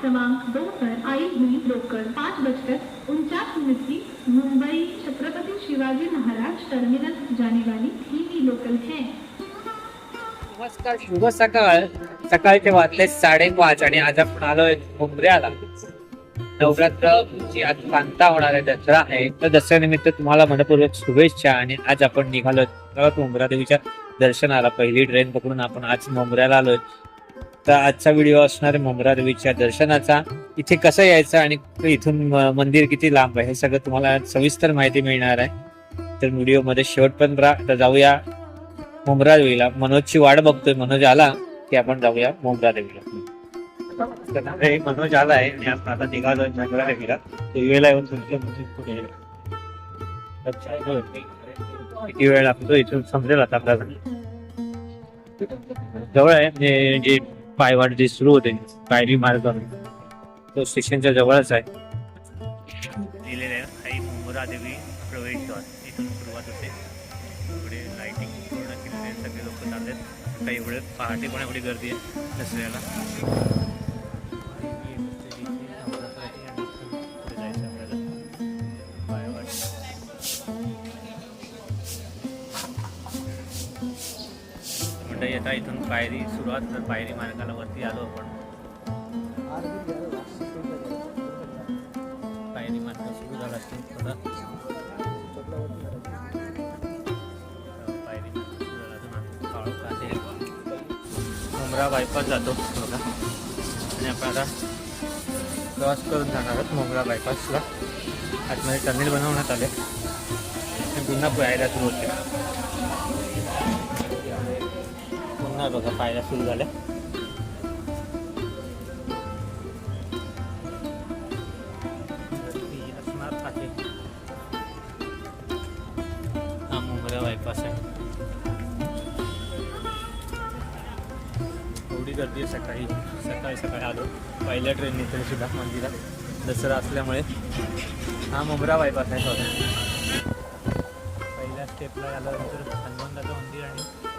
क्रमांक दो पर आई हुई रोकड़ पाँच बजकर उनचास मिनट की मुंबई छत्रपति शिवाजी महाराज टर्मिनस जाने वाली धीमी लोकल है नमस्कार. शुभ सकाळ. सकाळचे वाजले साडेपाच आणि आज आपण आलोय मुंबऱ्याला नवरात्रची आज सांगता होणार आहे दसरा आहे. तर दसऱ्यानिमित्त तुम्हाला मनपूर्वक शुभेच्छा आणि आज आपण निघालोय परत मुंब्रा देवीच्या दर्शनाला. पहिली ट्रेन पकडून आपण आज मुंबऱ्याला आलोय. तर आजचा व्हिडिओ असणार आहे मुंब्रा देवीच्या दर्शनाचा. इथे कसं यायचं आणि इथून मंदिर किती लांब आहे हे सगळं तुम्हाला सविस्तर माहिती मिळणार आहे. तर व्हिडिओमध्ये शेवटपर्यंत राहा. तर जाऊया मुंब्रा देवीला. मनोजची वाट बघतोय. मनोज आला की आपण जाऊया मुंब्रा देवीला. मनोज आला मनोज आणि आपण आता निघालोय मुंब्रा देवीला. देवीला येऊन तुमच्यापुढे. किती वेळ लागतो? इथून समजेल आता आपल्याला. जवळ आहे. म्हणजे जे पायवाट जे सुरू होते. पायरी मार्ग. तो स्टेशनच्या जवळच आहे. दिलेलं आहे. आई मुंब्रा देवी प्रवेशद्वार इथून सुरुवात होते. पुढे लाइटिंग पूर्ण केलेली आहे. सगळे लोक चाललेत. काही एवढे पहाटे पण एवढी गर्दी आहे दसऱ्याला. मंडळी येता इथून पायरी सुरुवात तर पायरी मार्गाला वरती आलो आपण. पायरी मार्ग सुरू झाला थोडा. पायरी मार्ग सुरू झाला मुंब्रा बायपास जातो बघा. आणि आपण आता क्रॉस करून जाणार आहोत मुंब्रा बायपासला. आतमध्ये टनेल बनवण्यात आले. पुन्हा पायऱ्या सुरू होते. पुन्हा बघा पाहायला सुरू झाल्या असणार आहे. हा मुंबऱ्या बायपास आहे. एवढी गर्दी आहे सकाळी. सकाळी सकाळी आलो. पहिल्या ट्रेनने तरी सुद्धा मंदिरात. दसरा असल्यामुळे. हा मुंबरा बायपास आहे. पहिल्या स्टेपला आल्यानंतर हनुमंताचं मंदिर आणि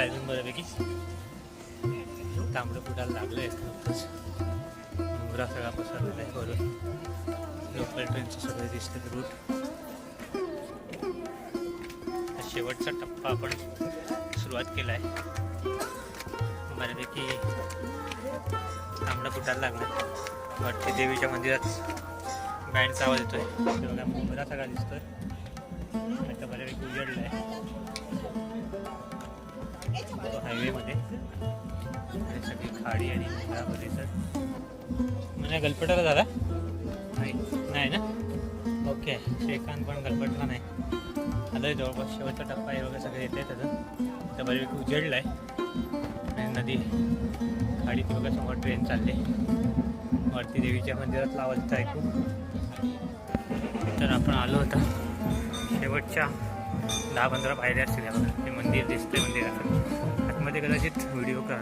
आहे अजून बऱ्यापैकी. तांबडं फुटायला लागलं आहे नुकतंच. मुंब्रा सगळा पसरलेला आहे वरून लोकल ट्रेनचं सगळं दिसते रूट शेवटचा टप्पा आपण सुरुवात केला आहे बऱ्यापैकी तांबडं फुटायला लागला वाटते देवीच्या मंदिरात बँडचा आवाज येतोय. तेवढा मुंबरा सगळा दिसतोय. आता बऱ्यापैकी उजडला आहे हायवेमध्ये. आणि सगळी खाडी आणि परिसर म्हणजे गलपटाला झाला नाही. नाही ना? ओके. श्रीकांत पण गलपटला नाही. आलोय जवळपास शेवटचा टप्पा आहे वगैरे सगळं येते त्याचं तर बऱ्यापैकी उजेडलं आहे आणि नदी खाडी बघा समोर ट्रेन चालली. वरती देवीच्या मंदिरातला आवाज येतो ऐकू तर आपण आलो होता शेवटच्या दहा पंधरा पायऱ्या असतील ते मंदिर दिसते मंदिराचं मध्ये कदाचित व्हिडिओ का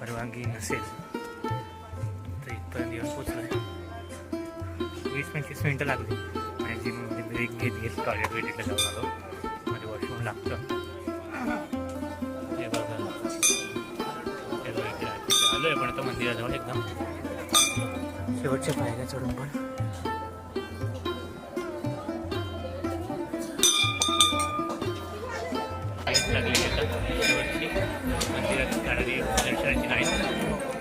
परवानगी नसेल. तर इथपर्यंत येऊन पोचलो आहे वीस पंचवीस मिनटं लागली. मॅक्झिमम ब्रेक घेत घेत टॉयलेट वेलेटला जाऊन आलो. मध्ये वॉशरूम लागतं. हे बघा. हे आहे. आलोय पण आता मंदिराजवळ एकदम. शेवटच्या पायऱ्या चढून पण. लाइट लागलेली आता शेवटची मंदिरात जाणारी दर्शनाची लाइट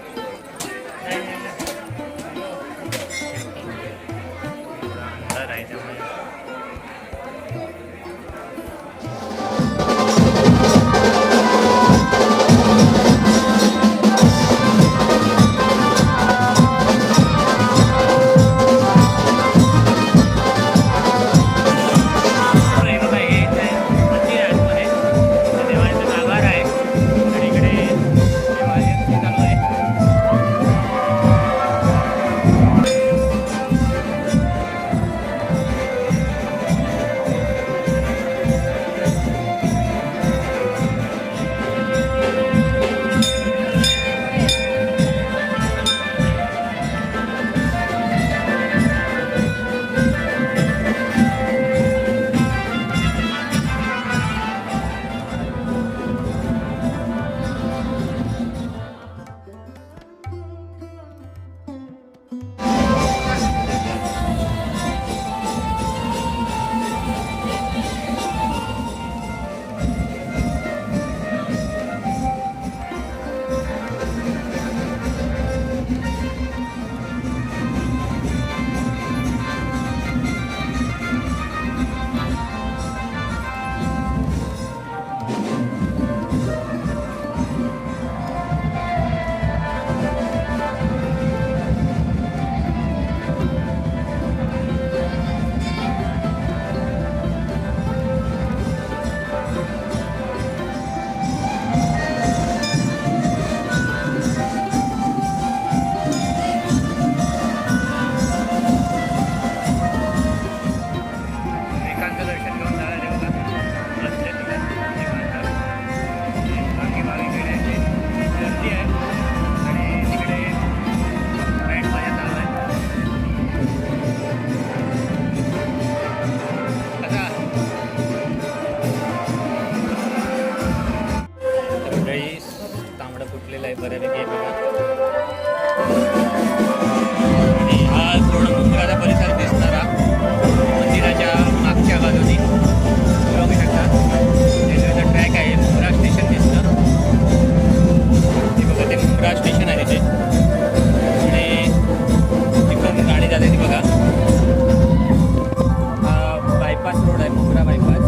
रोड आहे मुंब्रा बायपास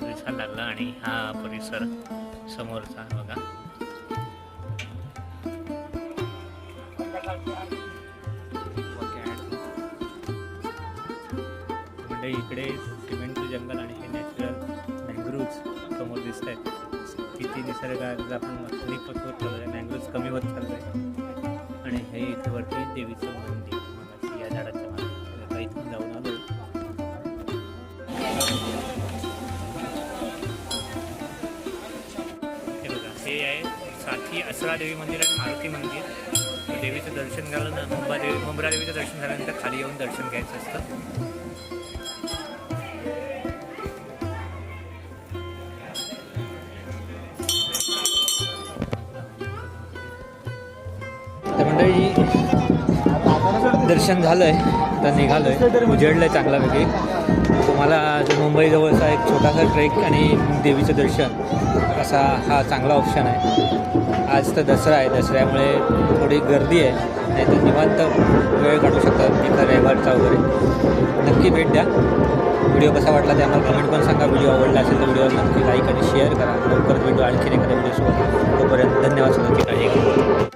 नव्हतं आता लागला आणि हा परिसर समोरचा बघा. म्हणजे इकडे सिमेंटचं जंगल आणि हे नॅचरल मँग्रोव्ज समोर दिसत आहेत किती निसर्गात आपण कमीपत होत चाललं मँग्रोव्ज कमी होत चाललं. आहे आणि हे इथे वरती देवीचं मंदिर. या झाडाचं आहे. साथी असरा देवी मंदिर आणि मारुती मंदिर. देवीचं दर्शन झालं ना मुंबा देवी मुंब्रा देवीचं दर्शन झाल्यानंतर खाली येऊन दर्शन घ्यायचं असतं. तर मंडळी दर्शन झालंय आता निघालोय. उजेडलंय चांगल्यापैकी. तुम्हाला जो मुंबईजवळचा एक छोटासा ट्रेक आणि देवीचं दर्शन असा हा चांगला ऑप्शन आहे. आज तर दसरा आहे दसऱ्यामुळे थोडी गर्दी आहे. नाही तर निवांत वेळ काढू शकतात एका रविवारचा वगैरे. नक्की भेट द्या. व्हिडिओ कसा वाटला ते आम्हाला कमेंट पण सांगा. व्हिडिओ आवडला असेल तर व्हिडिओ नक्की लाईक आणि शेअर करा. लवकरच व्हिडिओ आणखी एखाद्या व्हिडिओसोबत तोपर्यंत धन्यवाद सुद्धा काळजी